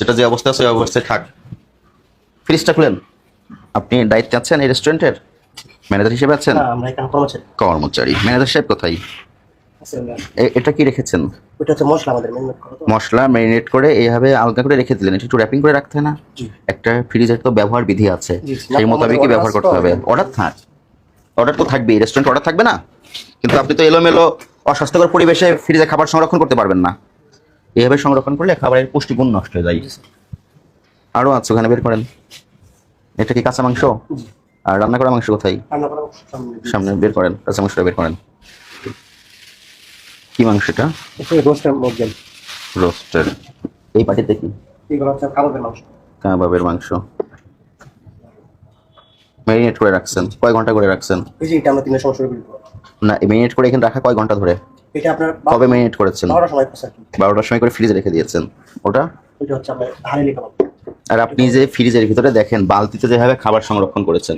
যেটা যে অবস্থা আছে ওই অবস্থায় থাক। ফ্রিজটা খুলেন। আপনি দায়িত্বে আছেন এই রেস্টুরেন্টের? ম্যানেজার হিসেবে আছেন? না আমরা এখানে কর্মচারী। কর্মচারী। ম্যানেজার সাহেব কোথায়? এটা কি রেখেছেন? মশলা ম্যারিনেট করে এইভাবে আলগা করে রেখে দিলেন। একটু র্যাপিং করে রাখতে না? একটা ফ্রিজের তো ব্যবহার বিধি আছে। সেই মোতাবেকই ব্যবহার করতে হবে। অর্ডার থাক। অর্ডার তো থাকবেই। রেস্টুরেন্ট অর্ডার থাকবে না? কিন্তু আপনি তো এলোমেলো অস্বাস্থ্যকর পরিবেশে ফ্রিজে খাবার সংরক্ষণ করতে পারবেন না। এইভাবে সংরক্ষণ করলে খাবারের পুষ্টিগুণ নষ্ট হয়ে যায়। আরও আছে ওখানে বের করেন। এটা কি কাঁচা মাংস? আর রান্না করা মাংস কোথায়? সামনে। বের করেন কাঁচা মাংসটা বের করেন। কি মাংসটা এটা? রোস্টের এই পাটিতে কি? কাবাবের মাংস। ম্যারিনেট করে রাখছেন কয় ঘণ্টা করে রাখছেন? না ম্যারিনেট করে এখানে রাখা কয় ঘণ্টা ধরে? এটা আপনার কবে ম্যারিনেট করেছেন বারোটার সময় করছে আর কি বারোটার সময় করে ফ্রিজে রেখে দিয়েছেন। ওটা? ওইটা হচ্ছে আপনার হারিলি কাবাব আর আপনি যে ফ্রিজের ভিতরে দেখেন বালতিতে যেভাবে খাবার সংরক্ষণ করেছেন।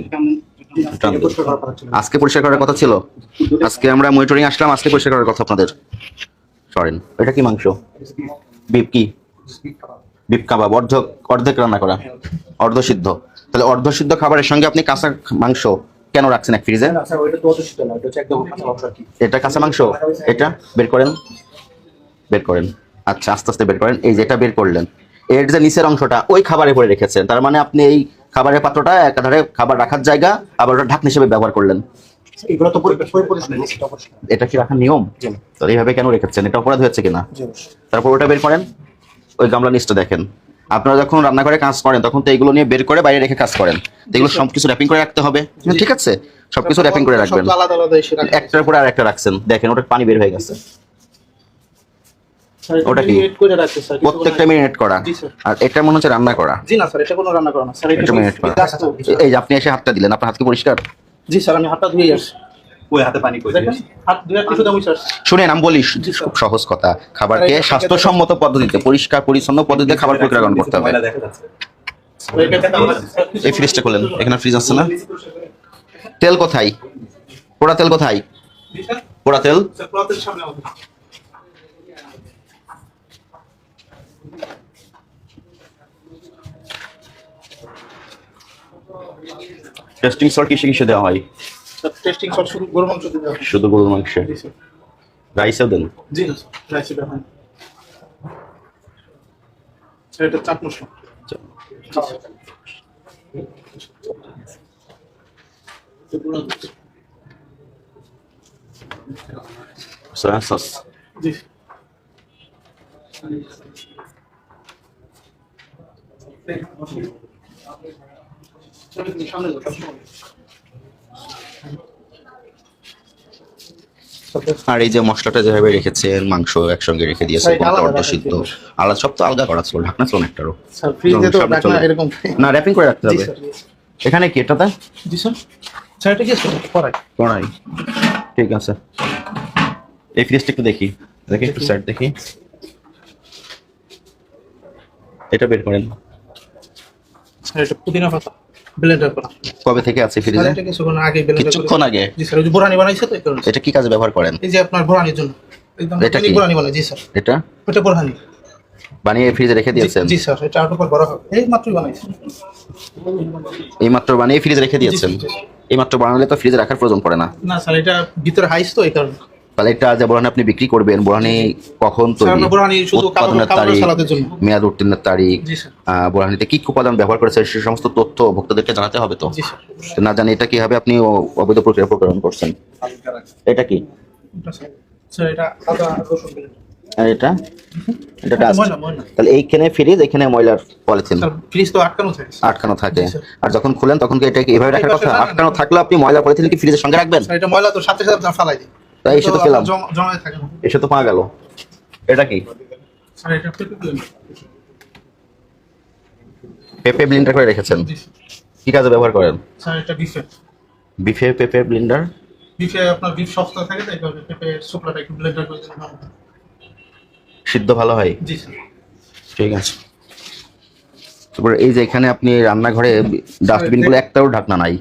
আজকে পরিষ্কার করার কথা ছিল? আজকে আমরা মনিটরিং আসলাম আজকে পরিষ্কার করার কথা আপনাদের। সরেন এটা কি মাংস? বিপ কি? বিপ কাবাব অর্ধেক অর্ধেক রান্না করা। অর্ধ সিদ্ধ। তাহলে অর্ধ সিদ্ধ খাবারের সঙ্গে আপনি কাঁচা মাংস কেন রাখছেন এক ফ্রিজে? এটা কাঁচা মাংস? এটা? বের করেন। বের করেন। আচ্ছা আস্তে আস্তে বের করেন। এই যেটা বের করলেন। এর যে নিচের অংশটা ওই খাবারে পরে রেখেছেন। তার মানে আপনি এই খাবারের পাত্রটা একাধারে খাবার রাখার জায়গা আবার ওটা ঢাকনা হিসেবে ব্যবহার করলেন। এটা কি রাখার নিয়ম? তো এইভাবে কেন রেখেছেন? এটা অপরাধ হয়েছে কিনা? তারপর ওটা বের করেন। ওই গামলা নিচটা দেখেন। আপনারা যখন রান্না করে কাজ করেন তখন তো এগুলো নিয়ে বের করে বাইরে রেখে কাজ করেন। এগুলো সবকিছু র্যাপিং করে রাখতে হবে। ঠিক আছে? সবকিছু র্যাপিং করে রাখবেন। একটার পরে আর একটা রাখছেন। দেখেন ওটা পানি বের হয়ে গেছে। ওটা কি? প্রত্যেকটা মিনিট করা। আর এটা মনে হচ্ছে রান্না করা। জি না স্যার এটা কোনো রান্না করা না। স্যার এটা এটা করা। এই যে আপনি এসে হাতটা দিলেন আপনার হাত কি পরিষ্কার? জি স্যার আমি হাতটা ধুয়ে আসছি। ওই হাতে পানি কই শুনেন আমি বলি খুব সহজ কথা খাবারকে স্বাস্থ্যসম্মত পদ্ধতিতে পরিষ্কার পরিচ্ছন্ন পদ্ধতিতে খাবার প্রক্রিয়াকরণ করতে হবে। ময়লা দেখা যাচ্ছে এই ফ্রিজটা খোলেন এখানে ফ্রিজ আছে না? তেল কোথায়? পোড়া তেল কোথায়? পোড়া তেল? টেস্টিং সল্ট কিসে কিসে দেওয়া হয়? টেস্টিং সব শুধু গরু মাংস দিতে হবে শুধু গরুর মাংসে। রাইসেও দেন। জি না স্যার রাইসে দেওয়া হয়। না। স্যার এটা চাট মশলা। সয়া সস জি। সামনে সামনে যাও। আর এই যে মশলাটা যেভাবে রেখেছেন মাংস একসঙ্গে রেখে দিয়েছে কোনটা আলাদা সব তো আলগা করা ছিল ঢাকনা ছিল একটারও। এরকম না র্যাপিং করে রাখতে হবে। এখানে কি এটাতে? জি স্যার। স্যার এটা কি কড়াই। ঠিক আছে। এই ফ্রিজটা একটু দেখি। দেখি একটু দেখি। এটা বের করেন। এটা পুদিনা পাতা। ব্লেন্ডার করা। কবে থেকে আছে স্যার ফ্রিজে এটা কিছুক্ষণ আগে ব্লেন্ডার কিছুক্ষণ আগে? জি স্যার ওই বোরানি বানাইছে তো কারণে এটা কি কাজে ব্যবহার করেন? এই যে আপনার বোরানির জন্য। একদম এটা এটা কি? বোরানি বানাই জি স্যার। এটা? বোরানি বানিয়ে ফ্রিজে রেখে দিয়েছেন? জি স্যার এটা আউট বড় হবে। এই মাত্রই বানাইছে। এই মাত্র বানিয়ে ফ্রিজে রেখে দিয়েছেন। এই মাত্র বানালে তো ফ্রিজে রাখার প্রয়োজন পড়ে না। না স্যার এটা ভিতরে হাইস তো এই কারণে। তাহলে এটা যে বোরহানি আপনি বিক্রি করবেন বোরহানি কখন তৈরি? উৎপাদনের তারিখ মেয়াদ উত্তীর্ণের তারিখ বোরহানিতে কি উপাদান ব্যবহার করেছে সে সমস্ত তথ্য ভোক্তাদেরকে জানাতে হবে তো? না জানি এটা কীভাবে আপনি অবৈধ প্রক্রিয়া প্রকরণ করছেন? এটা কি। আর এটা? এটা তাহলে এইখানে ফ্রিজ এখানে ময়লার পলিথিন। ফ্রিজ তো আটকানো থাকে আটকানো থাকে। আর যখন খুলেন তখন কি এটা এভাবে রাখার কথা? আটকানো থাকলে আপনি ময়লা পলিথিন কি ফ্রিজের সঙ্গে রাখবেন? এটা ময়লা তো সাথে সাথে ফালাই দিই তাই এসে তো পেলাম এসে তো পাওয়া গেল এটা কি? পেঁপে। ব্লিন্ডার করে রেখেছেন। কি কাজে ব্যবহার করেন? স্যার এটা বিফে বিফে পেঁপে ব্লিন্ডার বিফে আপনার বিফ সস্তা থাকে তাই পেঁপে শুকলাটা একটু ব্লেন্ডার করে দিলে সিদ্ধ ভালো হয়? জি স্যার। ঠিক আছে। তারপরে এই যে এখানে আপনি রান্নাঘরে ডাস্টবিনগুলো একটাও ঢাকনা নাই।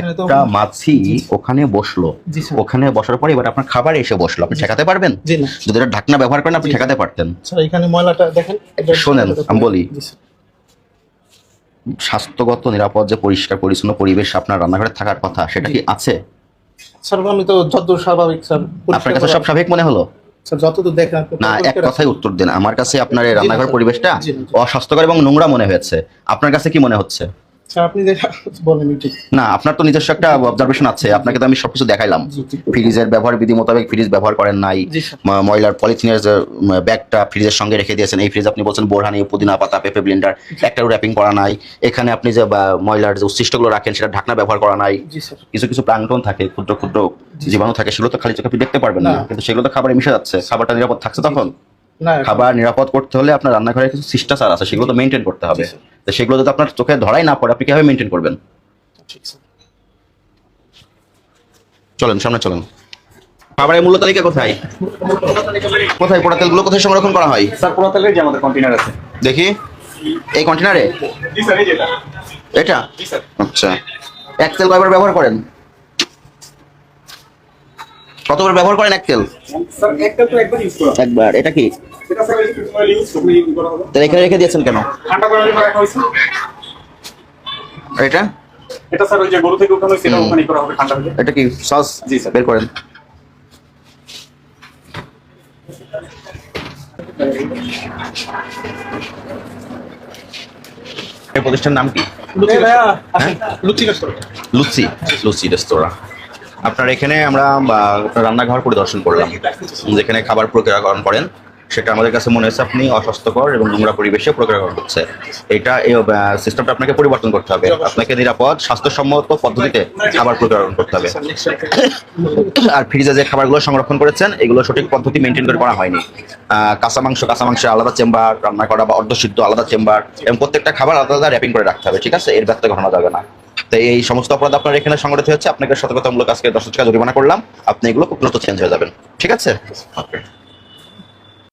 একটা মাছি ওখানে বসল। ওখানে বসার পরে এবার আপনার খাবার এসে বসল। আপনি ঠেকাতে পারবেন? যদি এটা ঢাকনা ব্যবহার করেন আপনি ঠেকাতে পারতেন। এখানে ময়লাটা দেখেন শোনেন আমি বলি। স্বাস্থ্যগত নিরাপদ যে পরিষ্কার পরিচ্ছন্ন পরিবেশ আপনার রান্নাঘরে থাকার কথা সেটা কি আছে? স্যার আমি তো যতদূর স্বাভাবিক স্যার আপনার কাছে সব স্বাভাবিক মনে হলো? না এক কথায় উত্তর দিন। আমার কাছে আপনার এই রান্নাঘর পরিবেশটা। অস্বাস্থ্যকর এবং নোংরা মনে হয়েছে। আপনার কাছে কি মনে হচ্ছে? স্যার আপনি দেখা বলেন ঠিক না আপনার তো নিজস্ব একটা অবজারভেশন আছে। আপনাকে তো আমি সবকিছু দেখাইলাম। জি জি। ফ্রিজের ব্যবহার বিধি মোতাবেক ফ্রিজ ব্যবহার করেন নাই। জি স্যার। ম- ময়লার পলিথিনের ব্যাগটা ফ্রিজের সঙ্গে রেখে দিয়েছেন। এই ফ্রিজ আপনি বলছেন বোরহানি পুদিনা পাতা পেঁপে ব্লেন্ডার একটাও র্যাপিং করা নাই। এখানে আপনি যে ময়লার যে উচ্ছিষ্টগুলো রাখেন সেটা ঢাকনা ব্যবহার করা নাই। কিছু কিছু প্রাঙ্গন থাকে ক্ষুদ্র ক্ষুদ্র জীবাণু থাকে সেগুলো তো খালি চোখে আপনি দেখতে পারবেন না। কিন্তু সেগুলো তো খাবারে মিশে যাচ্ছে। খাবারটা নিরাপদ থাকছে তখন? খাবার নিরাপদ করতে হলে আপনার রান্নাঘরে কিছু শিষ্টাচার আছে সেগুলো তো মেনটেন করতে হবে। তো সেগুলো যদি আপনার চোখে ধরাই না পড়ে আপনি কীভাবে মেনটেন করবেন? চলেন সামনে চলেন। খাবারের মূল্য তালিকা কোথায়? কোথায়? পোড়া তেলগুলো কোথায় সংরক্ষণ করা হয়? স্যার পুরো তেলের যে আমাদের কন্টেনার আছে। দেখি। এই কন্টেনারে এটা? আচ্ছা। এক তেল কয়বার ব্যবহার করেন? কতবার ব্যবহার করেন এক তেল স্যার একটা তো একবার ইউজ করা একবার এটা কি? সেটা স্যার ইউজ করলে ইউজ করা হবে। তাহলে এখানে রেখে দিয়েছেন কেন? রাখা এটা? এটা স্যার ওই যে গরু থেকে উঠানো হয়েছে এটা ওখানে করা হবে ঠান্ডা হলে এটা কি সস? জি, স্যার। বের করেন। এই প্রতিষ্ঠানের নাম কি? লুচি হ্যাঁ? লুচি রেস্তোরাঁ। লুচি লুচি রেস্তোরাঁ। আপনার এখানে আমরা রান্নাঘর পরিদর্শন করলাম, যেখানে খাবার প্রক্রিয়াকরণ করেন। সেটা আমাদের কাছে মনে হচ্ছে আপনি অস্বাস্থ্যকর এবং নোংরা পরিবেশে প্রক্রিয়াকরণ হচ্ছে এটা এই সিস্টেমটা আপনাকে পরিবর্তন করতে হবে। আপনাকে নিরাপদ, স্বাস্থ্যসম্মত পদ্ধতিতে খাবার প্রক্রিয়াকরণ করতে হবে। আর ফ্রিজে যে খাবারগুলো সংরক্ষণ করেছেন, এগুলো সঠিক পদ্ধতি মেনটেন করে করা হয়নি। কাঁচা মাংস, কাঁচা মাংসের আলাদা চেম্বার, রান্না করা বা অর্ধসিদ্ধ আলাদা চেম্বার, এবং প্রত্যেকটা খাবার আলাদা আলাদা র্যাপিং করে রাখতে হবে, ঠিক আছে? এর ব্যর্থ ঘটনা যাবে না। তো এই সমস্ত অপরাধ আপনার এখানে সংগঠিত হচ্ছে আপনাকে সতর্কতামূলক আজকে দশ টাকা জরিমানা করলাম। আপনি এগুলো খুব দ্রুত চেঞ্জ হয়ে যাবেন। ঠিক আছে?